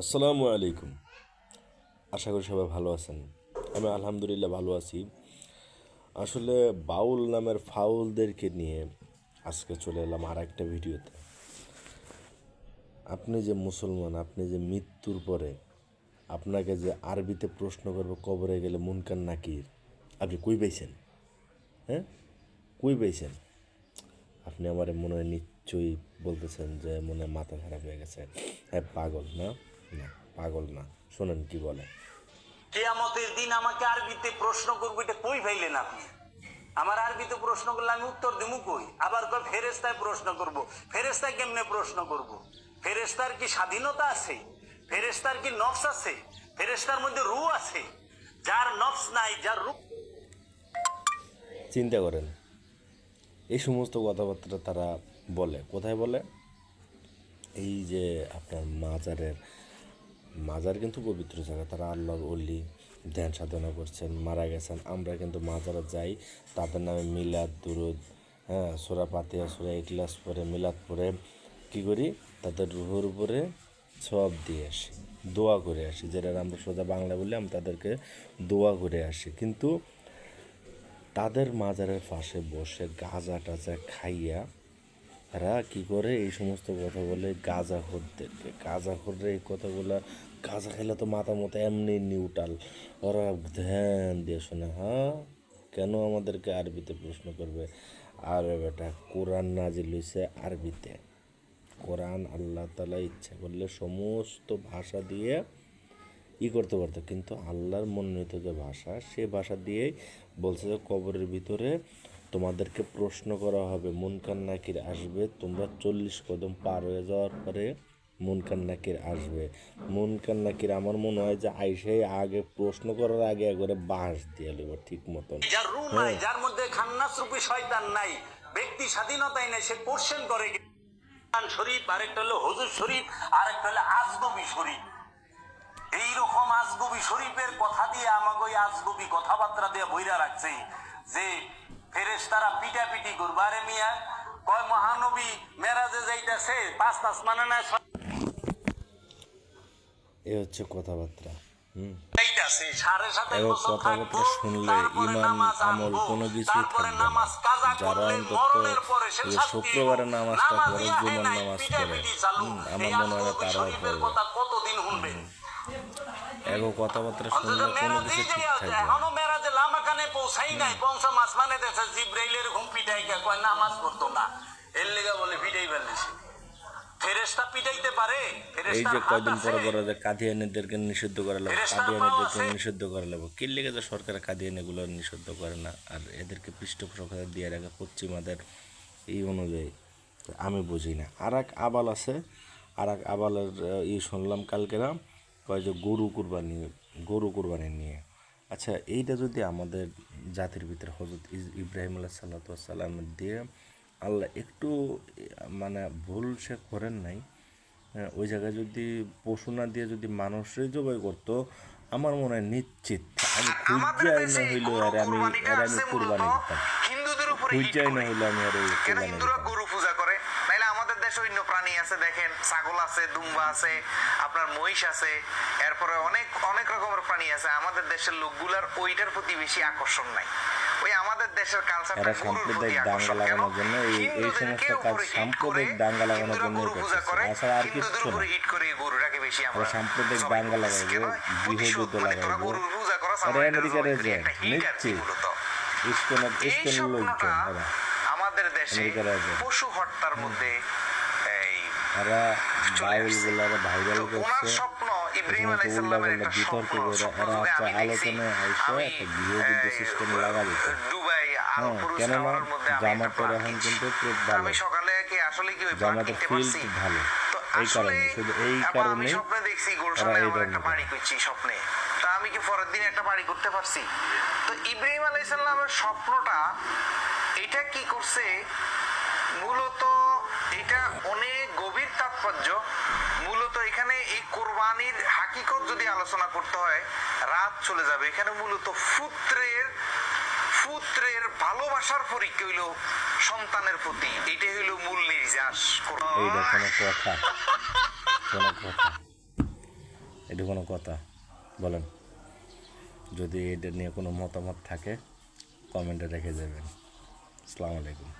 আসসালামু আলাইকুম। আশা করি সবাই ভালো আছেন। আমি আলহামদুলিল্লাহ ভালো আছি। আসলে বাউল নামের ফাউলদেরকে নিয়ে আজকে চলে এলাম আর একটা ভিডিওতে। আপনি যে মুসলমান, আপনি যে মৃত্যুর পরে আপনাকে যে আরবিতে প্রশ্ন করবে, কবরে গেলে মুনকান নাকির আপনি কই পাইছেন? হ্যাঁ? কই পাইছেন? আপনি আমার মনে হয় নিশ্চয়ই বলতেছেন যে মনে মাথা খারাপ হয়ে গেছে। হ্যাঁ পাগল, না? না পাগল না। শোনেন কি বলে। কেয়ামতের দিন আমাকে আরবিতে প্রশ্ন করব এটা কই ভাইলেন আপনি? আমার আরবিতে প্রশ্ন করলে আমি উত্তর দিমু কই? আবার কয় ফেরেস্তায় প্রশ্ন করব। ফেরেস্তায় কেমনে প্রশ্ন করব? ফেরেস্তার কি স্বাধীনতা আছে? ফেরেস্তার কি নফস আছে? ফেরেস্তার মধ্যে রু আছে? যার নফস নাই যার রূপ চিন্তা করেন এই সমস্ত কথাবার্তা তারা বলে। কোথায় বলে? এই যে আপনার মাজারের মাজার কিন্তু পবিত্র জায়গা। তারা আল্লাহর অলি ধ্যান সাধনা করছেন, মারা গেছেন। আমরা কিন্তু মাজারে যাই, তাদের নামে মিলাদ, দুরুদ হ্যাঁ সোরা পাতিয়া সোরা ইকলাস পরে মিলাদ পরে কী করি? তাদের রুহুর উপরে সব দিয়ে আসি, দোয়া করে আসি। যেটা আমরা সোজা বাংলা বলি আমি তাদেরকে দোয়া করে আসি। কিন্তু তাদের মাজারের পাশে বসে গাঁজা টাজা খাইয়া এরা কি করে এই সমস্ত কথা বলে গাঁজা খোরদেরকে? গাঁজা খোররে এই কথাগুলো, গাঁজা খেলে তো মাথা মতো এমনি নিউটাল ওরা ধ্যান দিয়ে শোনে হ্যাঁ? কেন আমাদেরকে আরবিতে প্রশ্ন করবে? আর বেটা, কোরআন নাজিল হইছে আরবিতে। কোরআন আল্লাহ তালা ইচ্ছা করলে সমস্ত ভাষা দিয়ে ই করতে পারতো। কিন্তু আল্লাহর মনোনীত যে ভাষা, সে ভাষা দিয়েই বলছে যে কবরের ভিতরে তোমাদেরকে প্রশ্ন করা হবে মুনকান নাকির আসবে তোমরা চল্লিশ কদম পার হয়ে যাওয়ার পরে মুনকান নাকির আসবে। মুনকান নাকির আমার মনে হয় যে আইসাই আগে প্রশ্ন করার আগে একবারে বাঁশ দিয়ে নেব ঠিক মতন। যার রু নাই যার মধ্যে খান্নাস রূপী শয়তান নাই ব্যক্তি স্বাধীনতাই নাই সে কোশ্চেন করে কোরআন শরীফ আরেকটা হলো হজুর শরীফ আরেকটা হলো আজনবী শরীফ। এইরকম আজগবি শরীফের কথা দিয়ে আমাকে ওই আজগবি কথাবার্তা দিয়ে বইরা রাখছে যে ফেরেশতারা পিটাপিটি করবে। আরে মিয়া কয় মহানবী মেরাজে যাইতাছে পাঁচ মানে না এ হচ্ছে কথাবার্তা হুম। যাইতাছে সাড়ে সাথে এবং কথাবার্তা শুনলে ইমান আমল কোনো কিছুই থাকবে না। যারা অন্তত মরণের পরে সে ওই শাস্তি শুক্রবারে নামাজটা নামাজ জুমার পিটাপিটি এই আমার মনে হয় তারাও পড়বে। এগো কথাবার্তা শুনলে কোনো কিছু ঠিক থাকবে। এখনও মেরাজে পৌঁছাই নাই আসমানে দেখে জিব্রাইলের ঘুম পিটাই কে কয় নামাজ পড়তো না। এর লেগা বলে পিটাই ফেলেছে ফেরেশতা পিটাইতে পারে এই যে কয়দিন পরে পরে যে কাদিয়ানিদেরকে নিষিদ্ধ করে লাগবে কাদিয়ানিদেরকে নিষিদ্ধ করে লাগবে কি লেগে যে সরকার কাদিয়ানিগুলো নিষিদ্ধ করে না? আর এদেরকে পৃষ্ঠপোষকতা দিয়ে রাখে পশ্চিমাদের এই অনুযায়ী আমি বুঝি না আর এক আবাল আছে আর এক আবালের ই শুনলাম কালকেরা কয় যে গরু কুরবানি গরু কুরবানি নিয়ে। আচ্ছা এইটা যদি আমাদের জাতির ভিতরে হজরত ইব্রাহিম আল্লাহ সাল্লা সাল্লামের দিয়ে আল্লাহ একটু মানে ভুল সে করেন নাই হ্যাঁ, ওই জায়গায় যদি পশু না দিয়ে যদি মানুষই জবাই করতো আমার মনে হয় নিশ্চিত আমি খুঁজাই না হইল আর আমি আর আমি কুরবানি দিতাম। খুঁজাই না। হইল আমি আর কুরবানি দিতাম গরু পূজা করে নাইলে আমাদের দেশে অন্য প্রাণী আছে দেখেন ছাগল আছে দুম্বা আছে আপনার মহিষ আছে এরপরে অনেক অনেক রকমের প্রাণী আছে আমাদের দেশের লোকগুলার ওইটার প্রতি বেশি আকর্ষণ নাই ওই আমাদের দেশের কালচারটা গরুর প্রতি আকর্ষণ কেন লাগানোর জন্য এই এই হিন্দুদেরকে উপরে হিট করে হিন্দুরা গরু পূজা করে হিন্দুদের উপরে হিট করে গরুটাকে বেশি আমরা সাম্প্রদায়িক দাঙ্গা করতেছি। গৃহযুদ্ধ প্রতিশোধ তোরা লাগাইবো। গরুর পূজা করো, এরা আমরা এটা আমেরিকার জবাই করি, এজেন্ট, একটা হিট আর কি নিশ্চিত। মূলত। ইস্কনের এই ইস্কনের লোকজন আমাদের দেশে পশু হত্যার মধ্যে এরা। ভাইরাল করছে। স্বপ্ন ইব্রাহিম আলাইহিস সালামের একটা বিতর্ক করে এরা যদি হচ্ছে আমি দেখছি, আলোচনায় আইসে আমি, একটা গৃহযুদ্ধ সিস্টেম লাগা দিত দুবাই আল হ্যাঁ পুরুষ কেননা মধ্যে আমি একটা জামাতের এখন কিন্তু খুব ভালো। আমি সকালে কি আসলে কি ওই প্লাট জামাতের পারছি? ভালো। এই কারণে শুধু এই আবার আমি স্বপ্নে দেখছি ওরা আমার একটা বাড়ি করছি স্বপ্নে। তা আমি কি পরের দিন একটা বাড়ি করতে পারছি? তো ইব্রাহিম আলাইহিস সালামের স্বপ্নটা এটা কি করছে? মূলত এটা অনেক গভীর তাৎপর্য মূলত এখানে এই কোরবানির হাকিকত যদি আলোচনা করতে হয়, রাত চলে যাবে। এখানে মূলত পুত্রের পুত্রের ভালোবাসার পরীক্ষা হইল সন্তানের প্রতি। এটা হইল মূল নির্যাস। কথা কথা। এটা কোনো কথা। বলেন। যদি এটা নিয়ে কোনো মতামত থাকে কমেন্টে রেখে যাবেন। আসসালামু আলাইকুম।